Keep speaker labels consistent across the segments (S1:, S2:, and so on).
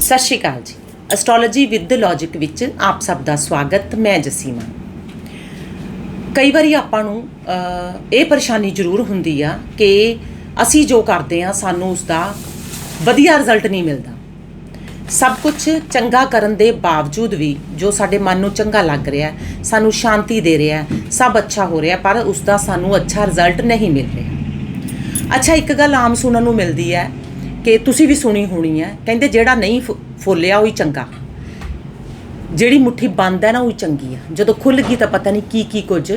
S1: ਸਤਿ ਸ਼੍ਰੀ ਅਕਾਲ ਜੀ। Astrology with the ਵਿੱਚ ਆਪ ਸਭ ਦਾ ਸਵਾਗਤ, ਮੈਂ ਜਸੀਮਾ। ਕਈ ਵਾਰੀ ਆਪਾਂ ਨੂੰ ਇਹ ਪਰੇਸ਼ਾਨੀ ਜ਼ਰੂਰ ਹੁੰਦੀ ਆ ਕਿ ਅਸੀਂ ਜੋ ਕਰਦੇ ਆ, ਸਾਨੂੰ ਉਸ ਦਾ ਵਧੀਆ ਰਿਜ਼ਲਟ ਨਹੀਂ ਮਿਲਦਾ। ਸਭ ਕੁਝ ਚੰਗਾ ਕਰਨ ਦੇ ਬਾਵਜੂਦ ਵੀ ਜੋ ਸਾਡੇ ਮਨ ਨੂੰ ਚੰਗਾ ਲੱਗ ਰਿਹਾ ਸਾਨੂੰ ਸ਼ਾਂਤੀ ਦੇ ਰਿਹਾ ਸਭ ਅੱਛਾ ਹੋ ਰਿਹਾ, ਪਰ ਉਸ ਦਾ ਸਾਨੂੰ ਅੱਛਾ ਰਿਜ਼ਲਟ ਨਹੀਂ ਮਿਲ ਰਿਹਾ। ਅੱਛਾ, ਇੱਕ ਗੱਲ ਆਮ ਸੁਣਨ ਨੂੰ ਮਿਲਦੀ ਹੈ ਕਿ ਤੁਸੀਂ ਵੀ ਸੁਣੀ ਹੋਣੀ ਹੈ। ਕਹਿੰਦੇ ਜਿਹੜਾ ਨਹੀਂ ਫੁ- ਫੁੱਲਿਆ ਉਹ ਹੀ ਚੰਗਾ। ਜਿਹੜੀ ਮੁੱਠੀ ਬੰਦ ਹੈ ਨਾ ਉਹ ਹੀ ਚੰਗੀ ਆ। ਜਦੋਂ ਖੁੱਲ ਗਈ ਤਾਂ ਪਤਾ ਨਹੀਂ ਕੀ ਕੀ ਕੁਝ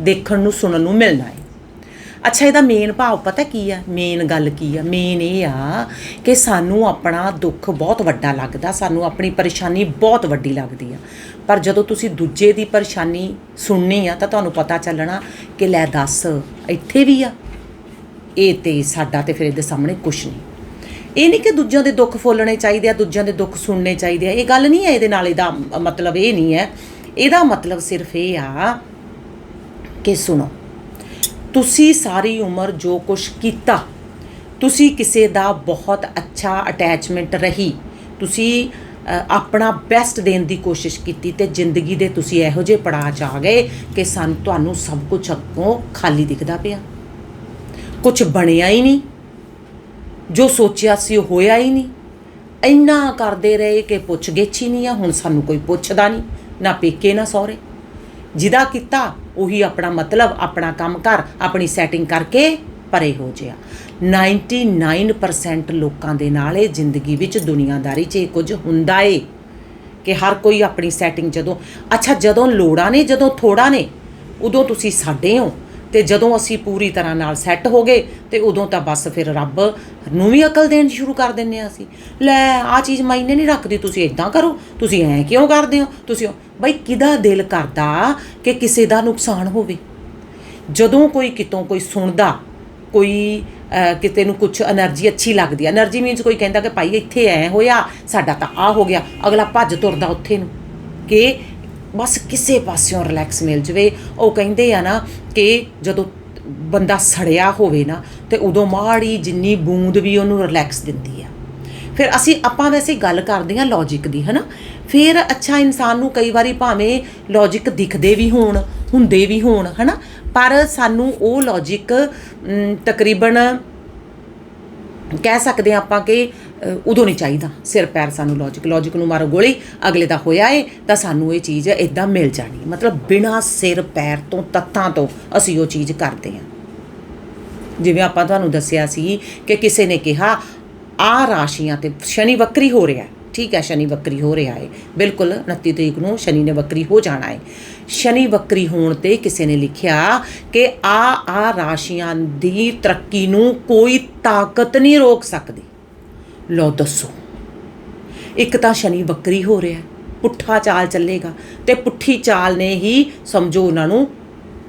S1: ਦੇਖਣ ਨੂੰ, ਸੁਣਨ ਨੂੰ ਮਿਲਣਾ ਹੈ। ਅੱਛਾ, ਇਹਦਾ ਮੇਨ ਭਾਵ ਪਤਾ ਕੀ ਆ ਮੇਨ ਗੱਲ ਕੀ ਆ? ਮੇਨ ਇਹ ਆ ਕਿ ਸਾਨੂੰ ਆਪਣਾ ਦੁੱਖ ਬਹੁਤ ਵੱਡਾ ਲੱਗਦਾ, ਸਾਨੂੰ ਆਪਣੀ ਪਰੇਸ਼ਾਨੀ ਬਹੁਤ ਵੱਡੀ ਲੱਗਦੀ ਆ। ਪਰ ਜਦੋਂ ਤੁਸੀਂ ਦੂਜੇ ਦੀ ਪਰੇਸ਼ਾਨੀ ਸੁਣਨੀ ਆ ਤਾਂ ਤੁਹਾਨੂੰ ਪਤਾ ਚੱਲਣਾ ਕਿ ਲੈ ਦੱਸ, ਇੱਥੇ ਵੀ ਆ। ਇਹ ਤੇ ਸਾਡਾ ਤੇ ਫਿਰ ਇਹਦੇ ਸਾਹਮਣੇ ਕੁਝ ਨਹੀਂ। ਇਹ ਨਹੀਂ ਕਿ ਦੂਜਿਆਂ ਦੇ ਦੁੱਖ ਫੋਲਣੇ ਚਾਹੀਦੇ ਆ, ਦੂਜਿਆਂ ਦੇ ਦੁੱਖ ਸੁਣਨੇ ਚਾਹੀਦੇ ਆ। ਇਹ ਗੱਲ ਨਹੀਂ ਹੈ ਇਹਦੇ ਨਾਲ ਇਹਦਾ ਮਤਲਬ ਇਹ ਨਹੀਂ ਹੈ। ਇਹਦਾ ਮਤਲਬ ਸਿਰਫ ਇਹ ਆ ਕਿ ਸੁਣੋ, ਤੁਸੀਂ ਸਾਰੀ ਉਮਰ ਜੋ ਕੁਝ ਕੀਤਾ, ਤੁਸੀਂ ਕਿਸੇ ਦਾ ਬਹੁਤ ਅੱਛਾ ਅਟੈਚਮੈਂਟ ਰਹੀ, ਤੁਸੀਂ ਆਪਣਾ ਬੈਸਟ ਦੇਣ ਦੀ ਕੋਸ਼ਿਸ਼ ਕੀਤੀ ਤੇ ਜ਼ਿੰਦਗੀ ਦੇ ਤੁਸੀਂ ਇਹੋ ਜਿਹੇ ਪੜਾਅ 'ਚ ਆ ਗਏ ਕਿ ਸਾਨੂੰ ਤੁਹਾਨੂੰ ਸਭ ਕੁਝ ਅੱਗੋਂ ਖਾਲੀ ਦਿਖਦਾ ਪਿਆ। ਕੁਝ ਬਣਿਆ ਹੀ ਨਹੀਂ। ਜੋ ਸੋਚਿਆ ਸੀ ਉਹ ਹੋਇਆ ਹੀ ਨਹੀਂ। ਇੰਨਾ ਕਰਦੇ ਰਹੇ ਕਿ ਪੁੱਛ ਗਿੱਛ ਹੀ ਨਹੀਂ ਆ, ਹੁਣ ਸਾਨੂੰ ਕੋਈ ਪੁੱਛਦਾ ਨਹੀਂ, ਨਾ ਪੇਕੇ, ਨਾ ਸਹੁਰੇ। ਜਿਹਦਾ ਕੀਤਾ, ਉਹੀ ਆਪਣਾ ਮਤਲਬ, ਆਪਣਾ ਕੰਮ ਕਰ ਆਪਣੀ ਸੈਟਿੰਗ ਕਰਕੇ ਪਰੇ ਹੋ ਜਿਆ। 99% ਲੋਕਾਂ ਦੇ ਨਾਲ ਇਹ ਜ਼ਿੰਦਗੀ ਵਿੱਚ ਦੁਨੀਆਦਾਰੀ 'ਚ ਇਹ ਕੁਝ ਹੁੰਦਾ ਏ ਕਿ ਹਰ ਕੋਈ ਆਪਣੀ ਸੈਟਿੰਗ ਜਦੋਂ, ਅੱਛਾ, ਜਦੋਂ ਲੋੜਾਂ ਨੇ, ਜਦੋਂ ਥੋੜਾ ਨੇ, ਉਦੋਂ ਤੁਸੀਂ ਸਾਡੇ ਹੋ। ਤੇ ਜਦੋਂ ਅਸੀਂ ਪੂਰੀ ਤਰ੍ਹਾਂ ਨਾਲ ਸੈੱਟ ਹੋ ਗਏ ਤੇ ਉਦੋਂ ਤਾਂ ਬਸ ਫਿਰ ਰੱਬ ਨੂੰ ਵੀ ਅਕਲ ਦੇਣ ਸ਼ੁਰੂ ਕਰ ਦਿੰਨੇ ਆ ਅਸੀਂ। ਲੈ ਆ ਚੀਜ਼ ਮਾਇਨੇ ਨਹੀਂ ਰੱਖਦੀ, ਤੁਸੀਂ ਇਦਾਂ ਕਰੋ, ਤੁਸੀਂ ਐਂ ਕਿਉਂ ਕਰਦੇ ਹੋ? ਤੁਸੀਂ ਬਈ ਕਿਦਾ ਦਿਲ ਕਰਦਾ ਕਿ ਕਿਸੇ ਦਾ ਨੁਕਸਾਨ ਹੋਵੇ? ਜਦੋਂ ਕੋਈ ਕਿਤੋਂ ਕੋਈ ਸੁਣਦਾ, ਕੋਈ ਕਿਤੇ ਨੂੰ ਕੁਝ એનર્ਜੀ ਅੱਛੀ ਲੱਗਦੀ ਹੈ એનર્ਜੀ ਮੀਨਸ ਕੋਈ ਕਹਿੰਦਾ ਕਿ ਭਾਈ ਇੱਥੇ ਐ ਹੋਇਆ, ਸਾਡਾ ਤਾਂ ਆ ਹੋ ਗਿਆ, ਅਗਲਾ ਭੱਜ ਤੁਰਦਾ ਉੱਥੇ ਨੂੰ, ਕਿ ਬਸ ਕਿਸੇ ਪਾਸਿਓਂ ਰਿਲੈਕਸ ਮਿਲ ਜਵੇ। ਉਹ ਕਹਿੰਦੇ ਆ ਨਾ ਕਿ ਜਦੋਂ ਬੰਦਾ ਸੜਿਆ ਹੋਵੇ ਨਾ, ਤੇ ਉਦੋਂ ਮਾੜੀ ਜਿੰਨੀ ਬੂੰਦ ਵੀ ਉਹਨੂੰ ਰਿਲੈਕਸ ਦਿੰਦੀ ਆ। ਫਿਰ ਅਸੀਂ, ਆਪਾਂ ਵੈਸੇ ਗੱਲ ਕਰਦੇ ਹਾਂ ਲੌਜੀਕ ਦੀ, ਹਨਾ? ਫਿਰ ਅੱਛਾ ਇਨਸਾਨ ਨੂੰ ਕਈ ਵਾਰੀ ਭਾਵੇਂ ਲੌਜੀਕ ਦਿਖਦੇ ਵੀ ਹੋਣ, ਹੁੰਦੇ ਵੀ ਹੋਣ, ਹਨਾ? ਪਰ ਸਾਨੂੰ ਉਹ ਲੌਜੀਕ ਤਕਰੀਬਨ ਕਹਿ ਸਕਦੇ ਹਾਂ ਆਪਾਂ ਕਿ ਉਦੋਂ ਨਹੀਂ ਚਾਹੀਦਾ। ਸਿਰ ਪੈਰ ਸਾਨੂੰ ਲੌਜੀਕ ਲੌਜੀਕ ਨੂੰ ਮਾਰੋ ਗੋਲੀ, ਅਗਲੇ ਦਾ ਹੋਇਆ ਏ, ਤਾਂ ਸਾਨੂੰ ਇਹ ਚੀਜ਼ ਇਦਾਂ ਮਿਲ ਜਾਣੀ। ਮਤਲਬ ਬਿਨਾ ਸਿਰ ਪੈਰ ਤੋਂ, ਤੱਤਾਂ ਤੋਂ ਅਸੀਂ ਉਹ ਚੀਜ਼ ਕਰਦੇ ਹਾਂ। ਜਿਵੇਂ ਆਪਾਂ ਤੁਹਾਨੂੰ ਦੱਸਿਆ ਸੀ ਕਿ ਕਿਸੇ ਨੇ ਕਿਹਾ ਆ ਰਾਸ਼ੀਆਂ ਤੇ ਸ਼ਨੀ ਵਕਰੀ ਹੋ ਰਿਹਾ ਹੈ। ਠੀਕ ਹੈ, ਸ਼ਨੀ ਵਕਰੀ ਹੋ ਰਿਹਾ ਹੈ ਬਿਲਕੁਲ 29 ਤਰੀਕ ਨੂੰ ਸ਼ਨੀ ਨੇ ਵਕਰੀ ਹੋ ਜਾਣਾ ਹੈ ਸ਼ਨੀ ਵਕਰੀ ਹੋਣ ਤੇ ਕਿਸੇ ਨੇ ਲਿਖਿਆ ਕਿ ਆ ਆ ਰਾਸ਼ੀਆਂ ਦੀ ਤਰੱਕੀ ਨੂੰ ਕੋਈ ਤਾਕਤ ਨਹੀਂ ਰੋਕ ਸਕਦੀ। ਲਓ ਦੱਸੋ। ਇੱਕ ਤਾਂ ਸ਼ਨੀ ਬੱਕਰੀ ਹੋ ਰਿਹਾ ਪੁੱਠਾ ਚਾਲ ਚੱਲੇਗਾ ਤੇ ਪੁੱਠੀ ਚਾਲ ਨੇ ਹੀ ਸਮਝੋ ਉਹਨਾਂ ਨੂੰ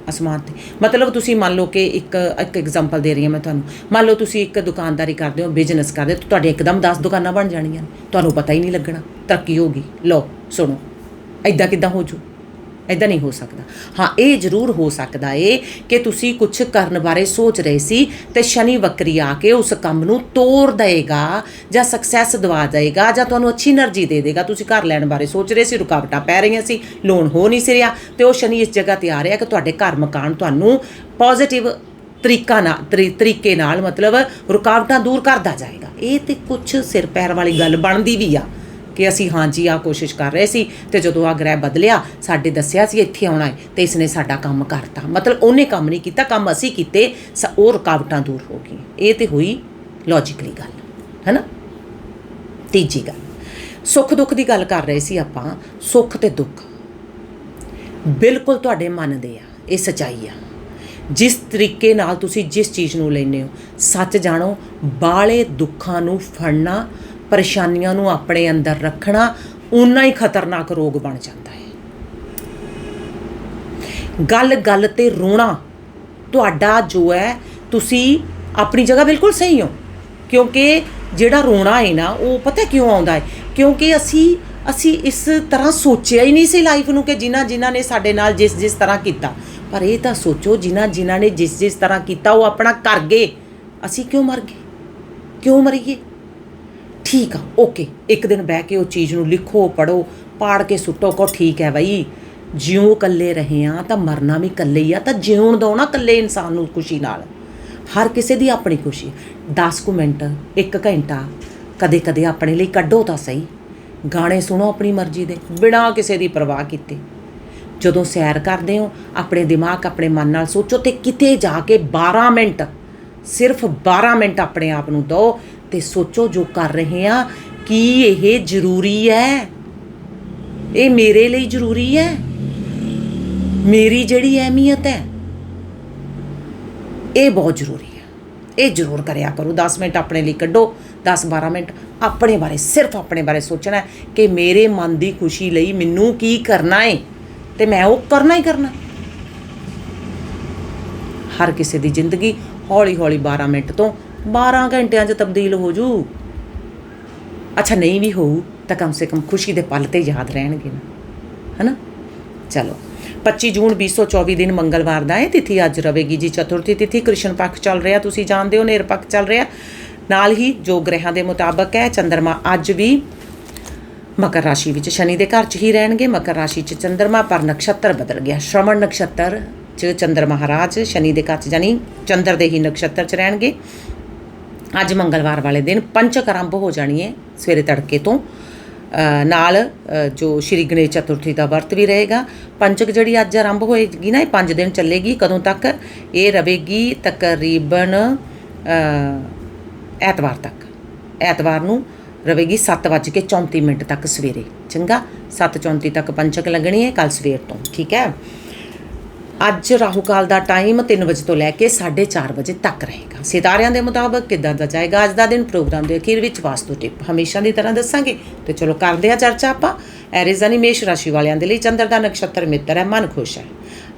S1: ਅਸਮਾਨ ਤੇ। ਮਤਲਬ ਤੁਸੀਂ ਮੰਨ ਲਓ ਕਿ ਇੱਕ ਇੱਕ ਐਗਜ਼ਾਮਪਲ ਦੇ ਰਹੀ ਹਾਂ ਮੈਂ ਤੁਹਾਨੂੰ। ਮੰਨ ਲਓ ਤੁਸੀਂ ਇੱਕ ਦੁਕਾਨਦਾਰੀ ਕਰਦੇ ਹੋ ਬਿਜ਼ਨਸ ਕਰਦੇ ਹੋ ਤੁਹਾਡੇ ਇੱਕਦਮ 10 ਦੁਕਾਨਾਂ ਬਣ ਜਾਣੀਆਂ ਨੇ। ਤੁਹਾਨੂੰ ਪਤਾ ਹੀ ਨਹੀਂ ਲੱਗਣਾ, ਤਰੱਕੀ ਹੋਗੀ ਲਓ, ਸੁਣੋ। ਐਦਾਂ ਕਿਦਾਂ ਹੋ ਜੂ? ਇਦਾਂ ਨਹੀਂ ਹੋ ਸਕਦਾ। ਹਾਂ, ਇਹ ਜ਼ਰੂਰ ਹੋ ਸਕਦਾ ਏ ਕਿ ਤੁਸੀਂ ਕੁਝ ਕਰਨ ਬਾਰੇ ਸੋਚ ਰਹੇ ਸੀ ਤੇ ਸ਼ਨੀ ਵਕਰੀ ਆ ਕੇ ਉਸ ਕੰਮ ਨੂੰ ਤੋੜ ਦੇਗਾ ਜਾਂ ਸਕਸੈਸ ਦਵਾ ਦੇਗਾ ਜਾਂ ਤੁਹਾਨੂੰ ਅੱਛੀ એનર્ਜੀ ਦੇ ਦੇਗਾ ਤੁਸੀਂ ਘਰ ਲੈਣ ਬਾਰੇ ਸੋਚ ਰਹੇ ਸੀ, ਰੁਕਾਵਟਾਂ ਪੈ ਰਹੀਆਂ ਸੀ ਲੋਨ ਹੋ ਨਹੀਂ ਸੀ ਰਿਹਾ ਤੇ ਉਹ ਸ਼ਨੀ ਇਸ ਜਗ੍ਹਾ ਤੇ ਆ ਰਿਹਾ ਕਿ ਤੁਹਾਡੇ ਘਰ ਮਕਾਨ ਤੁਹਾਨੂੰ ਪੋਜ਼ਿਟਿਵ ਤਰੀਕਾ ਨਾਲ ਤਰੀਕੇ ਨਾਲ ਮਤਲਬ ਰੁਕਾਵਟਾਂ ਦੂਰ ਕਰਦਾ ਜਾਏਗਾ। ਇਹ ਤੇ ਕੁਝ ਸਿਰ ਪੈਰ ਵਾਲੀ ਗੱਲ ਬਣਦੀ ਵੀ ਆ। ਕਿ ਅਸੀਂ ਹਾਂਜੀ ਆ ਕੋਸ਼ਿਸ਼ ਕਰ ਰਹੇ ਸੀ ਤੇ ਜਦੋਂ ਆ ਗ੍ਰਹਿ ਬਦਲਿਆ, ਸਾਡੇ ਦੱਸਿਆ ਸੀ ਇੱਥੇ ਆਉਣਾ ਹੈ ਤੇ ਇਸਨੇ ਸਾਡਾ ਕੰਮ ਕਰਤਾ। ਮਤਲਬ ਉਹਨੇ ਕੰਮ ਨਹੀਂ ਕੀਤਾ, ਕੰਮ ਅਸੀਂ ਕੀਤੇ, ਸ- ਉਹ ਰੁਕਾਵਟਾਂ ਦੂਰ ਹੋ ਗਈਆਂ। ਇਹ ਤੇ ਹੋਈ ਲੌਜੀਕਲੀ ਗੱਲ, ਹੈਨਾ? ਤੀਜੀ ਗੱਲ, ਸੁੱਖ ਦੁੱਖ ਦੀ ਗੱਲ ਕਰ ਰਹੇ ਸੀ ਆਪਾਂ, ਸੁੱਖ ਤੇ ਦੁੱਖ। ਬਿਲਕੁਲ ਤੁਹਾਡੇ ਮਨ ਦੇ ਆ, ਇਹ ਸਚਾਈ ਆ। ਜਿਸ ਤਰੀਕੇ ਨਾਲ ਤੁਸੀਂ ਜਿਸ ਚੀਜ਼ ਨੂੰ ਲੈਂਦੇ ਹੋ, ਸੱਚ ਜਾਣੋ ਬਾਲੇ ਦੁੱਖਾਂ ਨੂੰ ਫੜਨਾ ਪਰੇਸ਼ਾਨੀਆਂ ਨੂੰ ਆਪਣੇ ਅੰਦਰ ਰੱਖਣਾ ਉਨਾ ਹੀ ਖਤਰਨਾਕ ਰੋਗ ਬਣ ਜਾਂਦਾ ਹੈ। ਗੱਲ ਗੱਲ ਤੇ ਰੋਣਾ ਤੁਹਾਡਾ ਜੋ ਹੈ, ਤੁਸੀਂ ਆਪਣੀ ਜਗ੍ਹਾ ਬਿਲਕੁਲ ਸਹੀ ਹੋ। ਕਿਉਂਕਿ ਜਿਹੜਾ ਰੋਣਾ ਹੈ ਨਾ, ਉਹ ਪਤਾ ਕਿਉਂ ਆਉਂਦਾ ਹੈ? ਕਿਉਂਕਿ ਅਸੀਂ ਅਸੀਂ ਇਸ ਤਰ੍ਹਾਂ ਸੋਚਿਆ ਹੀ ਨਹੀਂ ਸੀ ਲਾਈਫ ਨੂੰ ਕਿ ਜਿਨ੍ਹਾਂ ਜਿਨ੍ਹਾਂ ਨੇ ਸਾਡੇ ਨਾਲ ਜਿਸ ਜਿਸ ਤਰ੍ਹਾਂ ਕੀਤਾ। ਪਰ ਇਹ ਤਾਂ ਸੋਚੋ, ਜਿਨ੍ਹਾਂ ਜਿਨ੍ਹਾਂ ਨੇ ਜਿਸ ਜਿਸ ਤਰ੍ਹਾਂ ਕੀਤਾ, ਉਹ ਆਪਣਾ ਕਰ ਗਏ। ਅਸੀਂ ਕਿਉਂ ਮਰ ਗਏ? ਕਿਉਂ ਮਰੀਏ? ਠੀਕ ਆ ਓਕੇ ਇੱਕ ਦਿਨ ਬਹਿ ਕੇ ਉਹ ਚੀਜ਼ ਨੂੰ ਲਿਖੋ ਪੜੋ ਪਾੜ ਕੇ ਸੁੱਟੋ ਕੋ ਠੀਕ ਹੈ ਬਈ, ਜਿਉਂ ਇਕੱਲੇ ਰਹੇ ਆ ਤਾਂ ਮਰਨਾ ਵੀ ਇਕੱਲੇ ਹੀ ਆ, ਤਾਂ ਜਿਉਣ ਦੋ ਨਾ ਇਕੱਲੇ ਇਨਸਾਨ ਨੂੰ ਖੁਸ਼ੀ ਨਾਲ। ਹਰ ਕਿਸੇ ਦੀ ਆਪਣੀ ਖੁਸ਼ੀ 10 ਕੁ ਮਿੰਟ 1 ਘੰਟਾ, ਕਦੇ ਕਦੇ ਆਪਣੇ ਲਈ ਕੱਢੋ ਤਾਂ ਸਹੀ। ਗਾਣੇ ਸੁਣੋ ਆਪਣੀ ਮਰਜ਼ੀ ਦੇ, ਬਿਨਾਂ ਕਿਸੇ ਦੀ ਪਰਵਾਹ ਕੀਤੇ। ਜਦੋਂ ਸੈਰ ਕਰਦੇ ਹੋ, ਆਪਣੇ ਦਿਮਾਗ ਆਪਣੇ ਮਨ ਨਾਲ ਸੋਚੋ ਤੇ ਕਿਤੇ ਜਾ ਕੇ 12 ਮਿੰਟ, ਸਿਰਫ 12 ਮਿੰਟ ਆਪਣੇ ਆਪ ਨੂੰ ਦਿਓ ਤੇ ਸੋਚੋ ਜੋ ਕਰ ਰਹੇ ਆ, ਕੀ ਇਹ ਜ਼ਰੂਰੀ ਹੈ? ਇਹ ਮੇਰੇ ਲਈ ਜ਼ਰੂਰੀ ਹੈ? ਮੇਰੀ ਜਿਹੜੀ ਅਹਿਮੀਅਤ ਹੈ, ਇਹ ਬਹੁਤ ਜ਼ਰੂਰੀ ਹੈ। ਇਹ ਜ਼ਰੂਰ ਕਰਿਆ ਕਰੋ। 10 ਮਿੰਟ ਆਪਣੇ ਲਈ ਕੱਢੋ 10 12 ਮਿੰਟ ਆਪਣੇ ਬਾਰੇ, ਸਿਰਫ ਆਪਣੇ ਬਾਰੇ ਸੋਚਣਾ ਹੈ ਕਿ ਮੇਰੇ ਮਨ ਦੀ ਖੁਸ਼ੀ ਲਈ ਮੈਨੂੰ ਕੀ ਕਰਨਾ ਹੈ ਤੇ ਮੈਂ ਉਹ ਕਰਨਾ ਹੀ ਕਰਨਾ। ਹਰ ਕਿਸੇ ਦੀ ਜ਼ਿੰਦਗੀ ਹੌਲੀ ਹੌਲੀ 12 ਮਿੰਟ ਤੋਂ 12 ਘੰਟਿਆਂ 'ਚ ਤਬਦੀਲ ਹੋ ਜੂ। ਅੱਛਾ, ਨਹੀਂ ਵੀ ਹੋਊ, ਤਾਂ ਕਮ ਸੇ ਕਮ ਖੁਸ਼ੀ ਦੇ ਪਲ ਤੇ ਯਾਦ ਰਹਿਣਗੇ ਨਾ। ਹਨਾ? ਚਲੋ। 25 ਜੂਨ 2024 ਦਿਨ ਮੰਗਲਵਾਰ ਦਾ ਹੈ ਤਿਥੀ ਅੱਜ ਰਵੇਗੀ ਜੀ। ਚਤੁਰਥੀ ਤਿਥੀ ਕ੍ਰਿਸ਼ਨ ਪੱਖ ਚੱਲ ਰਿਹਾ, ਤੁਸੀਂ ਜਾਣਦੇ ਹੋ ਨੇਰ ਪੱਖ ਚੱਲ ਰਿਹਾ। ਨਾਲ ਹੀ ਜੋ ਗ੍ਰਹਿਾਂ ਦੇ ਮੁਤਾਬਕ ਹੈ ਚੰ드ਰਮਾ ਅੱਜ ਵੀ ਮਕਰ ਰਾਸ਼ੀ ਵਿੱਚ ਸ਼ਨੀ ਦੇ ਘਰ 'ਚ ਹੀ ਰਹਿਣਗੇ। ਮਕਰ ਰਾਸ਼ੀ 'ਚ ਚੰ드ਰਮਾ ਪਰ ਨਕਸ਼ਤਰ ਬਦਲ ਗਿਆ। ਸ਼ਰਵਣ ਨਕਸ਼ਤਰ 'ਚ ਚੰਦਰ ਮਹਾਰਾਜ ਸ਼ਨੀ ਦੇ ਘਰ 'ਚ ਜਾਨੀ ਚੰਦਰ ਦੇ ਹੀ ਨਕਸ਼ਤਰ 'ਚ ਰਹਿਣਗੇ। ਅੱਜ ਮੰਗਲਵਾਰ ਵਾਲੇ ਦਿਨ ਪੰਚਕ ਆਰੰਭ ਹੋ ਜਾਣੀ ਹੈ ਸਵੇਰੇ ਤੜਕੇ ਤੋਂ। ਨਾਲ ਜੋ ਸ਼੍ਰੀ ਗਣੇਸ਼ ਚਤੁਰਥੀ ਦਾ ਵਰਤ ਵੀ ਰਹੇਗਾ। ਪੰਚਕ ਜਿਹੜੀ ਅੱਜ ਆਰੰਭ ਹੋਏਗੀ ਨਾ, ਇਹ 5 ਦਿਨ ਚੱਲੇਗੀ। ਕਦੋਂ ਤੱਕ? ਇਹ ਰਵੇਗੀ ਤਕਰੀਬਨ ਐਤਵਾਰ ਤੱਕ। ਐਤਵਾਰ ਨੂੰ ਰਵੇਗੀ 7:34 ਮਿੰਟ ਤੱਕ ਸਵੇਰੇ। ਚੰਗਾ? 7:34 ਤੱਕ ਪੰਚਕ ਲੱਗਣੀ ਹੈ ਕੱਲ ਸਵੇਰ ਤੋਂ। ਠੀਕ ਹੈ? ਅੱਜ ਰਾਹੂ ਕਾਲ ਦਾ ਟਾਈਮ 3 ਵਜੇ ਤੋਂ ਲੈ ਕੇ 4:30 ਵਜੇ ਤੱਕ ਰਹੇਗਾ। ਸਿਤਾਰਿਆਂ ਦੇ ਮੁਤਾਬਕ ਕਿੱਦਾਂ ਦਾ ਜਾਏਗਾ ਅੱਜ ਦਾ ਦਿਨ? ਪ੍ਰੋਗਰਾਮ ਦੇ ਅਖੀਰ ਵਿੱਚ ਵਾਸਤੂ ਟਿਪ ਹਮੇਸ਼ਾ ਦੀ ਤਰ੍ਹਾਂ ਦੱਸਾਂਗੇ। ਤੇ ਚਲੋ ਕਰਦੇ ਆ ਚਰਚਾ ਆਪਾਂ। ਐਰੀਜ਼ਾਨੀ ਮੇਸ਼ ਰਾਸ਼ੀ ਵਾਲਿਆਂ ਦੇ ਲਈ ਚੰਦਰ ਦਾ ਨਕਸ਼ਤਰ ਮਿੱਤਰ ਹੈ, ਮਨ ਖੁਸ਼ ਹੈ।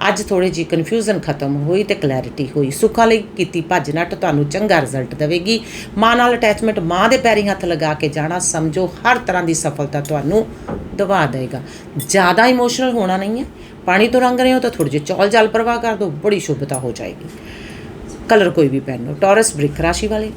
S1: ਅੱਜ ਥੋੜੀ ਜੀ ਕਨਫਿਊਜ਼ਨ ਖਤਮ ਹੋਈ ਤੇ ਕਲੈਰਿਟੀ ਹੋਈ। ਸੁੱਖਾਂ ਲਈ ਕੀਤੀ ਭੱਜ ਨੱਟ ਤੁਹਾਨੂੰ ਚੰਗਾ ਰਿਜ਼ਲਟ ਦੇਵੇਗੀ। ਮਾਂ ਨਾਲ ਅਟੈਚਮੈਂਟ ਮਾਂ ਦੇ ਪੈਰੀ ਹੱਥ ਲਗਾ ਕੇ ਜਾਣਾ ਸਮਝੋ, ਹਰ ਤਰ੍ਹਾਂ ਦੀ ਸਫਲਤਾ ਤੁਹਾਨੂੰ ਦਵਾ ਦੇਗਾ ਜ਼ਿਆਦਾ ਇਮੋਸ਼ਨਲ ਹੋਣਾ ਨਹੀਂ ਹੈ। ਪਾਣੀ ਤੋਂ ਰੰਗ ਰਹੇ ਹੋ ਤਾਂ ਥੋੜੀ ਜਿਹੀ ਚੌਲ ਜਲ ਪ੍ਰਵਾਹ ਕਰ ਦਿਓ, ਬੜੀ ਸ਼ੁਭਤਾ ਹੋ ਜਾਏਗੀ। ਕਲਰ ਕੋਈ ਵੀ ਪਹਿਨੋ ਟੌਰਸ ਬ੍ਰਿਕ ਰਾਸ਼ੀ ਵਾਲੇ।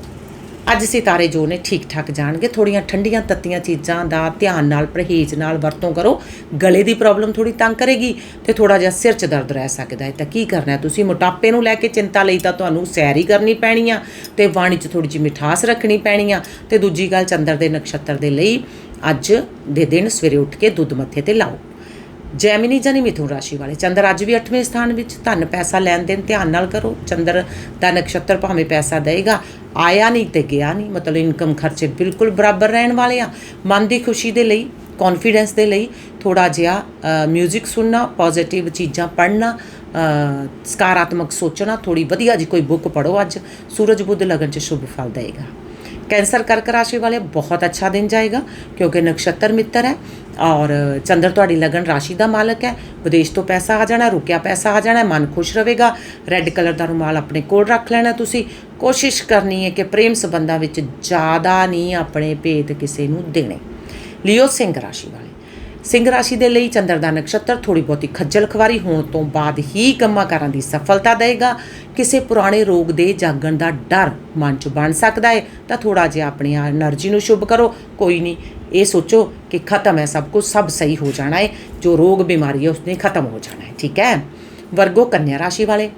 S1: ਅੱਜ ਸਿਤਾਰੇ ਜੋ ਨੇ ਠੀਕ ਠਾਕ ਜਾਣਗੇ ਥੋੜੀਆਂ ਠੰਡੀਆਂ ਤੱਤੀਆਂ ਚੀਜ਼ਾਂ ਦਾ ਧਿਆਨ ਨਾਲ, ਪਰਹੇਜ਼ ਨਾਲ ਵਰਤੋਂ ਕਰੋ। ਗਲੇ ਦੀ ਪ੍ਰੋਬਲਮ ਥੋੜੀ ਤੰਗ ਕਰੇਗੀ ਤੇ ਥੋੜਾ ਜਿਹਾ ਸਿਰ 'ਚ ਦਰਦ ਰਹਿ ਸਕਦਾ ਹੈ। ਤਾਂ ਕੀ ਕਰਨਾ ਹੈ ਤੁਸੀਂ ਮੋਟਾਪੇ ਨੂੰ ਲੈ ਕੇ ਚਿੰਤਾ ਲਈ ਤਾਂ ਤੁਹਾਨੂੰ ਸੈਰ ਹੀ ਕਰਨੀ ਪੈਣੀ ਆ ਤੇ ਬਾਣੀ 'ਚ ਥੋੜੀ ਜਿਹੀ ਮਿਠਾਸ ਰੱਖਣੀ ਪੈਣੀ ਆ। ਤੇ ਦੂਜੀ ਗੱਲ, ਚੰਦਰ ਦੇ ਨਕਸ਼ਤਰ ਦੇ ਲਈ ਅੱਜ ਦੇ ਦਿਨ ਸਵੇਰੇ ਉੱਠ ਕੇ ਦੁੱਧ ਮੱਥੇ ਤੇ ਲਾਓ। ਜੈਮਿਨੀ ਜਾਨੀ ਮਿਥੁਨ ਰਾਸ਼ੀ ਵਾਲੇ। ਚੰਦਰ ਅੱਜ ਵੀ 8ਵੇਂ ਸਥਾਨ ਵਿੱਚ, ਧਨ ਪੈਸਾ ਲੈਣ ਦੇਣ ਧਿਆਨ ਨਾਲ ਕਰੋ। ਚੰਦਰ ਦਾ ਨਕਸ਼ਤਰ ਭਾਵੇਂ ਪੈਸਾ ਦੇਗਾ ਆਇਆ ਨਹੀਂ ਤੇ ਗਿਆ ਨਹੀਂ। ਮਤਲਬ ਇਨਕਮ ਖਰਚੇ ਬਿਲਕੁਲ ਬਰਾਬਰ ਰਹਿਣ ਵਾਲੇ ਆ। ਮਨ ਦੀ ਖੁਸ਼ੀ ਦੇ ਲਈ ਕੌਨਫੀਡੈਂਸ ਦੇ ਲਈ ਥੋੜਾ ਜਿਹਾ 뮤직 ਸੁਣਨਾ ਪੋਜ਼ਿਟਿਵ ਚੀਜ਼ਾਂ ਪੜ੍ਹਨਾ ਸਕਾਰਾਤਮਕ ਸੋਚਣਾ ਥੋੜੀ ਵਧੀਆ ਜੀ ਕੋਈ ਬੁੱਕ ਪੜੋ ਅੱਜ। ਸੂਰਜ ਬੁੱਧ ਲਗਨ ਚ ਸ਼ੁਭ ਫਲ ਦੇਵੇਗਾ ਕੈਂਸਰ ਕਰਕ ਰਾਸ਼ੀ ਵਾਲੇ ਬਹੁਤ ਅੱਛਾ ਦਿਨ ਜਾਏਗਾ ਕਿਉਂਕਿ ਨਕਸ਼ਤਰ ਮਿੱਤਰ ਹੈ ਔਰ ਚੰਦਰ ਤੁਹਾਡੀ ਲਗਨ ਰਾਸ਼ੀ ਦਾ ਮਾਲਕ ਹੈ ਵਿਦੇਸ਼ ਤੋਂ ਪੈਸਾ ਆ ਜਾਣਾ ਰੁਕਿਆ ਪੈਸਾ ਆ ਜਾਣਾ ਮਨ ਖੁਸ਼ ਰਹੇਗਾ ਰੈੱਡ ਕਲਰ ਦਾ ਰੁਮਾਲ ਆਪਣੇ ਕੋਲ ਰੱਖ ਲੈਣਾ ਤੁਸੀਂ ਕੋਸ਼ਿਸ਼ ਕਰਨੀ ਹੈ ਕਿ ਪ੍ਰੇਮ ਸੰਬੰਧਾਂ ਵਿੱਚ ਜ਼ਿਆਦਾ ਨਹੀਂ ਆਪਣੇ ਭੇਦ ਕਿਸੇ ਨੂੰ ਦੇਣੇ ਲਿਓ ਸਿੰਘ ਰਾਸ਼ੀ ਵਾਲੇ ਸਿੰਘ ਰਾਸ਼ੀ ਦੇ ਲਈ ਚੰਦਰ ਦਾ ਨਕਸ਼ਤਰ ਥੋੜੀ ਬਹੁਤੀ ਖੱਜਲ ਖਵਾਰੀ ਹੋਣ ਤੋਂ ਬਾਅਦ ਹੀ ਕੰਮਾਂ ਕੰਮਾਂਕਾਰਾਂ ਦੀ ਸਫਲਤਾ ਦੇਵੇਗਾ। ਕਿਸੇ ਪੁਰਾਣੇ ਰੋਗ ਦੇ ਜਾਗਣ ਦਾ ਡਰ ਮਨ 'ਚ ਬਣ ਸਕਦਾ ਹੈ ਤਾਂ ਥੋੜਾ ਜਿਹਾ ਆਪਣੀ એનર્ਜੀ ਨੂੰ ਸ਼ੁਭ ਕਰੋ। ਕੋਈ ਨਹੀਂ, ਇਹ ਸੋਚੋ ਕਿ ਖਤਮ ਹੈ, ਸਭ ਕੁਝ ਸਭ ਸਹੀ ਹੋ ਜਾਣਾ ਹੈ ਜੋ ਰੋਗ, ਬਿਮਾਰੀ ਹੈ, ਉਸਨੇ ਖਤਮ ਹੋ ਜਾਣਾ ਹੈ ਠੀਕ ਹੈ? ਵਰਗੋ ਕੰਨਿਆ ਰਾਸ਼ੀ ਵਾਲੇ,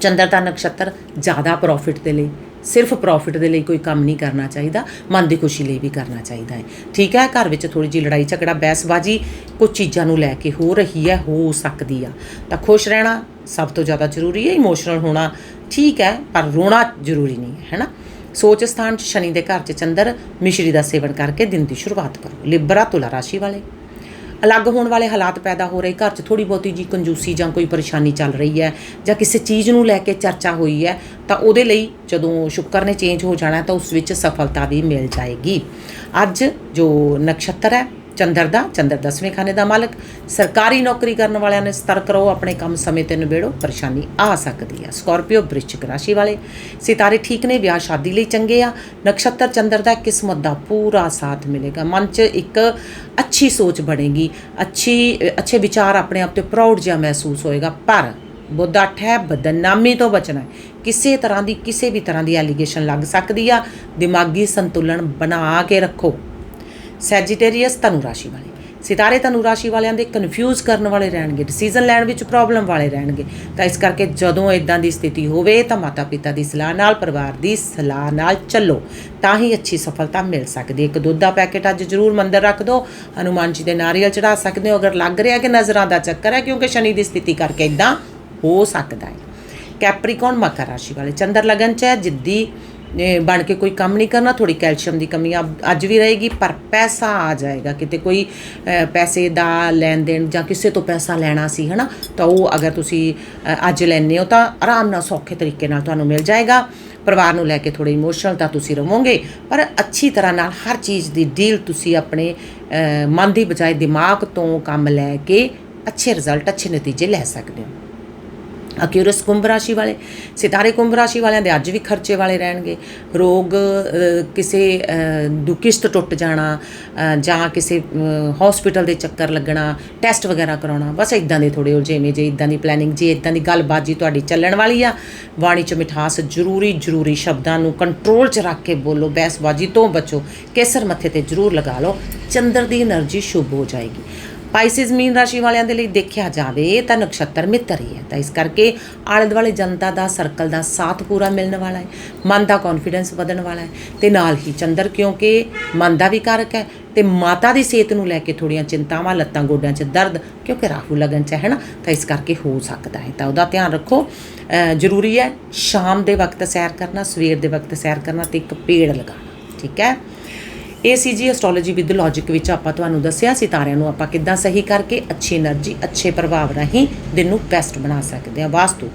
S1: ਚੰਦਰ ਦਾ ਨਕਸ਼ਤਰ ਜ਼ਿਆਦਾ ਪ੍ਰੋਫਿਟ ਦੇ ਲਈ ਸਿਰਫ ਪ੍ਰੋਫਿਟ ਦੇ ਲਈ ਕੋਈ ਕੰਮ ਨਹੀਂ ਕਰਨਾ ਚਾਹੀਦਾ, ਮਨ ਦੀ ਖੁਸ਼ੀ ਲਈ ਵੀ ਕਰਨਾ ਚਾਹੀਦਾ ਹੈ। ਠੀਕ ਹੈ, ਘਰ ਵਿੱਚ ਥੋੜੀ ਜਿਹੀ ਲੜਾਈ ਝਗੜਾ ਬਹਿਸਬਾਜ਼ੀ ਕੁਝ ਚੀਜ਼ਾਂ ਨੂੰ ਲੈ ਕੇ ਹੋ ਰਹੀ ਹੈ, ਹੋ ਸਕਦੀ ਆ। ਤਾਂ ਖੁਸ਼ ਰਹਿਣਾ ਸਭ ਤੋਂ ਜ਼ਿਆਦਾ ਜ਼ਰੂਰੀ ਹੈ ਇਮੋਸ਼ਨਲ ਹੋਣਾ ਠੀਕ ਹੈ, ਪਰ ਰੋਣਾ ਜ਼ਰੂਰੀ ਨਹੀਂ ਹੈ, ਹੈਨਾ? ਸੋਚ ਸਥਾਨ 'ਚ ਸ਼ਨੀ ਦੇ ਘਰ 'ਚ ਚੰਦਰ, ਮਿਸ਼ਰੀ ਦਾ ਸੇਵਨ ਕਰਕੇ ਦਿਨ ਦੀ ਸ਼ੁਰੂਆਤ ਕਰੋ। ਲਿਬਰਾ ਤੁਲਾ ਰਾਸ਼ੀ ਵਾਲੇ। ਅਲੱਗ ਹੋਣ ਵਾਲੇ ਹਾਲਾਤ ਪੈਦਾ ਹੋ ਰਹੇ, ਘਰ 'ਚ ਥੋੜੀ ਬਹੁਤੀ ਜੀ ਕੰਜੂਸੀ ਜਾਂ ਕੋਈ ਪਰੇਸ਼ਾਨੀ ਚੱਲ ਰਹੀ ਹੈ ਜਾਂ ਕਿਸੇ ਚੀਜ਼ ਨੂੰ ਲੈ ਕੇ ਚਰਚਾ ਹੋਈ ਹੈ, ਤਾਂ ਉਹਦੇ ਲਈ ਜਦੋਂ ਸ਼ੁੱਕਰ ਨੇ ਚੇਂਜ ਹੋ ਜਾਣਾ, ਤਾਂ ਉਸ ਵਿੱਚ ਸਫਲਤਾ ਵੀ ਮਿਲ ਜਾਏਗੀ। ਅੱਜ ਜੋ ਨਕਸ਼ਤਰ ਹੈ ਚੰਦਰ ਦਾ, ਚੰਦਰ ਦਸਵੇਂ ਖਾਨੇ ਦਾ ਮਾਲਕ। ਸਰਕਾਰੀ ਨੌਕਰੀ ਕਰਨ ਵਾਲਿਆਂ ਨੇ ਸਤਰਕ ਰਹੋ, ਆਪਣੇ ਕੰਮ ਸਮੇਂ ਤੇ ਨਿਬੇੜੋ, ਪਰੇਸ਼ਾਨੀ ਆ ਸਕਦੀ ਹੈ ਸਕਾਰਪੀਓ ਬ੍ਰਿਸ਼ਚਿਕ ਰਾਸ਼ੀ ਵਾਲੇ ਸਿਤਾਰੇ ਠੀਕ ਨੇ, ਵਿਆਹ ਸ਼ਾਦੀ ਲਈ ਚੰਗੇ ਆ। ਨਕਸ਼ਤਰ ਚੰਦਰ ਦਾ ਕਿਸਮਤ ਦਾ ਪੂਰਾ ਸਾਥ ਮਿਲੇਗਾ। ਮਨ 'ਚ ਇੱਕ ਅੱਛੀ ਸੋਚ ਬਣੇਗੀ। ਅੱਛੀ, ਅੱਛੇ ਵਿਚਾਰ ਆਪਣੇ ਆਪ ਤੇ ਪ੍ਰਾਊਡ ਜਿਹਾ ਮਹਿਸੂਸ ਹੋਏਗਾ। ਪਰ ਬੁੱਧ ਅੱਠ ਹੈ, ਬਦਨਾਮੀ ਤੋਂ ਬਚਣਾ ਕਿਸੇ ਤਰ੍ਹਾਂ ਦੀ, ਕਿਸੇ ਵੀ ਤਰ੍ਹਾਂ ਦੀ ਐਲੀਗੇਸ਼ਨ ਲੱਗ ਸਕਦੀ ਆ। ਦਿਮਾਗੀ ਸੰਤੁਲਨ ਬਣਾ ਕੇ ਰੱਖੋ। ਸੈਜੀਟੇਰੀਅਸ ਧਨੁ ਰਾਸ਼ੀ ਵਾਲੇ। ਸਿਤਾਰੇ ਧਨੁ ਰਾਸ਼ੀ ਵਾਲਿਆਂ ਦੇ ਕਨਫਿਊਜ਼ ਕਰਨ ਵਾਲੇ ਰਹਿਣਗੇ ਡਿਸੀਜਨ ਲੈਣ ਵਿੱਚ ਪ੍ਰੋਬਲਮ ਵਾਲੇ ਰਹਿਣਗੇ। ਤਾਂ ਇਸ ਕਰਕੇ ਜਦੋਂ ਇਦਾਂ ਦੀ ਸਥਿਤੀ ਹੋਵੇ ਤਾਂ ਮਾਤਾ ਪਿਤਾ ਦੀ ਸਲਾਹ ਨਾਲ, ਪਰਿਵਾਰ ਦੀ ਸਲਾਹ ਨਾਲ ਚੱਲੋ। ਤਾਂ ਹੀ ਅੱਛੀ ਸਫਲਤਾ ਮਿਲ ਸਕਦੀ ਹੈ। ਇੱਕ ਦੁੱਧ ਦਾ ਪੈਕੇਟ ਅੱਜ ਜ਼ਰੂਰ ਮੰਦਰ ਰੱਖ ਦਿਓ। ਹਨੂਮਾਨ ਜੀ ਦੇ ਨਾਰੀਅਲ ਚੜਾ ਸਕਦੇ ਹੋ। ਅਗਰ ਲੱਗ ਰਿਹਾ ਕਿ ਨਜ਼ਰਾਂ ਦਾ ਚੱਕਰ ਹੈ, ਕਿਉਂਕਿ ਸ਼ਨੀ ਦੀ ਸਥਿਤੀ ਕਰਕੇ ਇਦਾਂ ਹੋ ਸਕਦਾ ਹੈ। ਕੈਪਰੀਕੌਨ ਮਕਰ ਰਾਸ਼ੀ ਵਾਲੇ। ਚੰਦਰ ਲਗਨ ਚ ਹੈ, ਜਿੱਦੀ ਬਣ ਕੇ ਕੋਈ ਕੰਮ ਨਹੀਂ ਕਰਨਾ ਥੋੜੀ ਕੈਲਸ਼ੀਅਮ ਦੀ ਕਮੀ ਅੱਜ ਵੀ ਰਹੇਗੀ, ਪਰ ਪੈਸਾ ਆ ਜਾਏਗਾ। ਕਿਤੇ ਕੋਈ ਪੈਸੇ ਦਾ ਲੈਣ ਦੇਣ ਜਾਂ ਕਿਸੇ ਤੋਂ ਪੈਸਾ ਲੈਣਾ ਸੀ, ਹਨਾ? ਤਾਂ ਉਹ ਅਗਰ ਤੁਸੀਂ ਅੱਜ ਲੈਣੇ ਹੋ ਤਾਂ ਆਰਾਮ ਨਾਲ ਸੌਖੇ ਤਰੀਕੇ ਨਾਲ ਤੁਹਾਨੂੰ ਮਿਲ ਜਾਏਗਾ। ਪਰਿਵਾਰ ਨੂੰ ਲੈ ਕੇ ਥੋੜੇ ਇਮੋਸ਼ਨਲ ਤਾਂ ਤੁਸੀਂ ਰਹੋਗੇ, ਪਰ ਅੱਛੀ ਤਰ੍ਹਾਂ ਨਾਲ ਹਰ ਚੀਜ਼ ਦੀ ਡੀਲ ਤੁਸੀਂ ਆਪਣੇ ਮਨ ਦੀ ਬਜਾਏ ਦਿਮਾਗ ਤੋਂ ਕੰਮ ਲੈ ਕੇ ਅੱਛੇ ਰਿਜ਼ਲਟ ਅੱਛੇ ਨਤੀਜੇ ਲੈ ਸਕਦੇ ਹੋ। ਅਕਿਊਰਸ ਕੁੰਭ ਰਾਸ਼ੀ ਵਾਲੇ, ਸਿਤਾਰੇ ਕੁੰਭ ਰਾਸ਼ੀ ਵਾਲਿਆਂ ਦੇ ਅੱਜ ਵੀ ਖਰਚੇ ਵਾਲੇ ਰਹਿਣਗੇ। ਰੋਗ ਕਿਸੇ ਦੁਖਿਸ਼ਟ ਟੁੱਟ ਜਾਣਾ ਜਾਂ ਕਿਸੇ ਹਸਪੀਟਲ ਦੇ ਚੱਕਰ ਲੱਗਣਾ ਟੈਸਟ ਵਗੈਰਾ ਕਰਾਉਣਾ, ਬਸ ਇਦਾਂ ਦੇ ਥੋੜੇ ਉਲਝੇਵੇਂ ਜੇ ਇਦਾਂ ਦੀ ਪਲੈਨਿੰਗ ਜੇ ਇਦਾਂ ਦੀ ਗੱਲਬਾਤ ਜੀ ਤੁਹਾਡੀ ਚੱਲਣ ਵਾਲੀ ਆ, ਬਾਣੀ 'ਚ ਮਿਠਾਸ ਜ਼ਰੂਰੀ ਜ਼ਰੂਰੀ ਸ਼ਬਦਾਂ ਨੂੰ ਕੰਟਰੋਲ 'ਚ ਰੱਖ ਕੇ ਬੋਲੋ, ਬਹਿਸਬਾਜੀ ਤੋਂ ਬਚੋ, ਕੇਸਰ ਮੱਥੇ ਤੇ ਜ਼ਰੂਰ ਲਗਾ ਲਓ, ਚੰਦਰ ਦੀ એનર્ਜੀ ਸ਼ੁਭ ਹੋ ਜਾਏਗੀ। ਪਾਈਸਿਸ ਮੀਨ ਰਾਸ਼ੀ ਵਾਲਿਆਂ ਦੇ ਲਈ ਦੇਖਿਆ ਜਾਵੇ ਤਾਂ ਨਕਸ਼ਤਰ ਮਿੱਤਰ ਹੀ ਹੈ। ਤਾਂ ਇਸ ਕਰਕੇ ਆਲੇ ਦੁਆਲੇ ਜਨਤਾ ਦਾ ਸਰਕਲ ਦਾ ਸਾਥ ਪੂਰਾ ਮਿਲਣ ਵਾਲਾ ਹੈ, ਮਨ ਦਾ ਕੌਨਫੀਡੈਂਸ ਵਧਣ ਵਾਲਾ ਹੈ ਤੇ ਨਾਲ ਹੀ ਚੰਦਰ ਕਿਉਂਕਿ ਮਨ ਦਾ ਵੀ ਕਾਰਕ ਹੈ ਤੇ ਮਾਤਾ ਦੀ ਸਿਹਤ ਨੂੰ ਲੈ ਕੇ ਥੋੜੀਆਂ ਚਿੰਤਾਵਾਂ, ਲੱਤਾਂ ਗੋਡਿਆਂ 'ਚ ਦਰਦ ਕਿਉਂਕਿ ਰਾਹੂ ਲਗਨ 'ਚ ਹੈ ਨਾ, ਤਾਂ ਇਸ ਕਰਕੇ ਹੋ ਸਕਦਾ ਹੈ। ਤਾਂ ਉਹਦਾ ਧਿਆਨ ਰੱਖੋ ਜ਼ਰੂਰੀ ਹੈ ਸ਼ਾਮ ਦੇ ਵਕਤ ਸੈਰ ਕਰਨਾ, ਸਵੇਰ ਦੇ ਵਕਤ ਸੈਰ ਕਰਨਾ ਤੇ ਇੱਕ ਪੇੜ ਲਗਾਉਣਾ, ਠੀਕ ਹੈ? ਇਹ ਸੀ ਜੀ ਐਸਟ੍ਰੋਲੋਜੀ ਵਿਦ ਲੌਜੀਕ ਵਿੱਚ ਆਪਾਂ ਤੁਹਾਨੂੰ ਦੱਸਿਆ ਸਿਤਾਰਿਆਂ ਨੂੰ ਆਪਾਂ ਕਿੱਦਾਂ ਸਹੀ ਕਰਕੇ ਅੱਛੀ એનર્ਜੀ ਅੱਛੇ ਪ੍ਰਭਾਵ ਰਾਹੀਂ ਦਿਨ ਨੂੰ ਬੈਸਟ ਬਣਾ ਸਕਦੇ ਹਾਂ। ਵਾਸਤੂ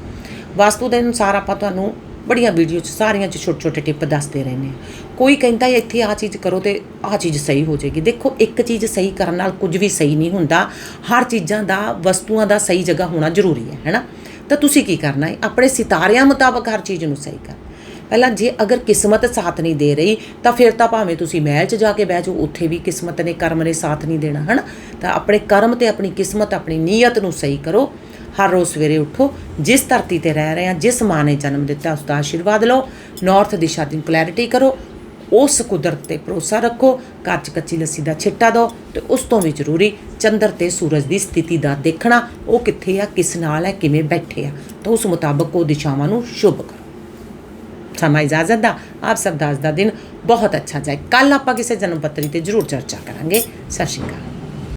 S1: ਵਾਸਤੂ ਦੇ ਅਨੁਸਾਰ ਆਪਾਂ ਤੁਹਾਨੂੰ ਬੜੀਆਂ ਵੀਡੀਓ 'ਚ, ਸਾਰੀਆਂ 'ਚ ਛੋਟੇ ਛੋਟੇ ਟਿਪ ਦੱਸਦੇ ਰਹਿੰਦੇ ਆ ਕੋਈ ਕਹਿੰਦਾ ਇੱਥੇ ਆ ਚੀਜ਼ ਕਰੋ ਤੇ ਆ ਚੀਜ਼ ਸਹੀ ਹੋ ਜਾਏਗੀ। ਦੇਖੋ, ਇੱਕ ਚੀਜ਼ ਸਹੀ ਕਰਨ ਨਾਲ ਕੁਝ ਵੀ ਸਹੀ ਨਹੀਂ ਹੁੰਦਾ। ਹਰ ਚੀਜ਼ਾਂ ਦਾ, ਵਸਤੂਆਂ ਦਾ ਸਹੀ ਜਗ੍ਹਾ ਹੋਣਾ ਜ਼ਰੂਰੀ ਹੈ ਹੈਨਾ ਤਾਂ ਤੁਸੀਂ ਕੀ ਕਰਨਾ ਹੈ? ਆਪਣੇ ਸਿਤਾਰਿਆਂ ਮੁਤਾਬਕ ਹਰ ਚੀਜ਼ ਨੂੰ ਸਹੀ ਕਰ ਪਹਿਲਾਂ ਜੇ ਅਗਰ ਕਿਸਮਤ ਸਾਥ ਨਹੀਂ ਦੇ ਰਹੀ, ਤਾਂ ਫਿਰ ਤਾਂ ਭਾਵੇਂ ਤੁਸੀਂ ਮਹਿਲ 'ਚ ਜਾ ਕੇ ਬਹਿ ਜਾਓ, ਉੱਥੇ ਵੀ ਕਿਸਮਤ ਨੇ ਕਰਮ ਨੇ ਸਾਥ ਨਹੀਂ ਦੇਣਾ, ਹਨਾ? ਤਾਂ ਆਪਣੇ ਕਰਮ ਤੇ ਆਪਣੀ ਕਿਸਮਤ, ਆਪਣੀ ਨੀਅਤ ਨੂੰ ਸਹੀ ਕਰੋ। ਹਰ ਰੋਜ਼ ਸਵੇਰੇ ਉੱਠੋ, ਜਿਸ ਧਰਤੀ ਤੇ ਰਹਿ ਰਹੇ ਆ ਜਿਸ ਮਾਂ ਨੇ ਜਨਮ ਦਿੱਤਾ, ਉਸ ਦਾ ਆਸ਼ੀਰਵਾਦ ਲਓ। ਨਾਰਥ ਦਿਸ਼ਾ ਦੀ ਕਲੈਰਿਟੀ ਕਰੋ। ਉਸ ਕੁਦਰਤ ਤੇ ਭਰੋਸਾ ਰੱਖੋ। ਘਰ 'ਚ ਕੱਚੀ ਲੱਸੀ ਦਾ ਛਿੱਟਾ ਦਿਓ। ਤੇ ਉਸ ਤੋਂ ਵੀ ਜ਼ਰੂਰੀ, ਚੰਦਰ ਤੇ ਸੂਰਜ ਦੀ ਸਥਿਤੀ ਦਾ ਦੇਖਣਾ, ਉਹ ਕਿੱਥੇ ਆ, ਕਿਸ ਨਾਲ ਹੈ, ਕਿਵੇਂ ਬੈਠੇ ਆ। ਤਾਂ ਉਸ ਮੁਤਾਬਕ ਉਹ ਦਿਸ਼ਾਵਾਂ ਨੂੰ ਸ਼ੁਭ ਕਰੋ। ਸਮਾਂ ਇਜਾਜ਼ਤ ਦਾ। ਆਪ ਸਭ ਦਾ ਅੱਜ ਦਾ ਦਿਨ ਬਹੁਤ ਅੱਛਾ ਜਾਏ। ਕੱਲ ਆਪਾਂ ਕਿਸੇ ਜਨਮ ਪੱਤਰੀ ਤੇ ਜ਼ਰੂਰ ਚਰਚਾ ਕਰਾਂਗੇ। ਸਤਿ ਸ਼੍ਰੀ ਅਕਾਲ।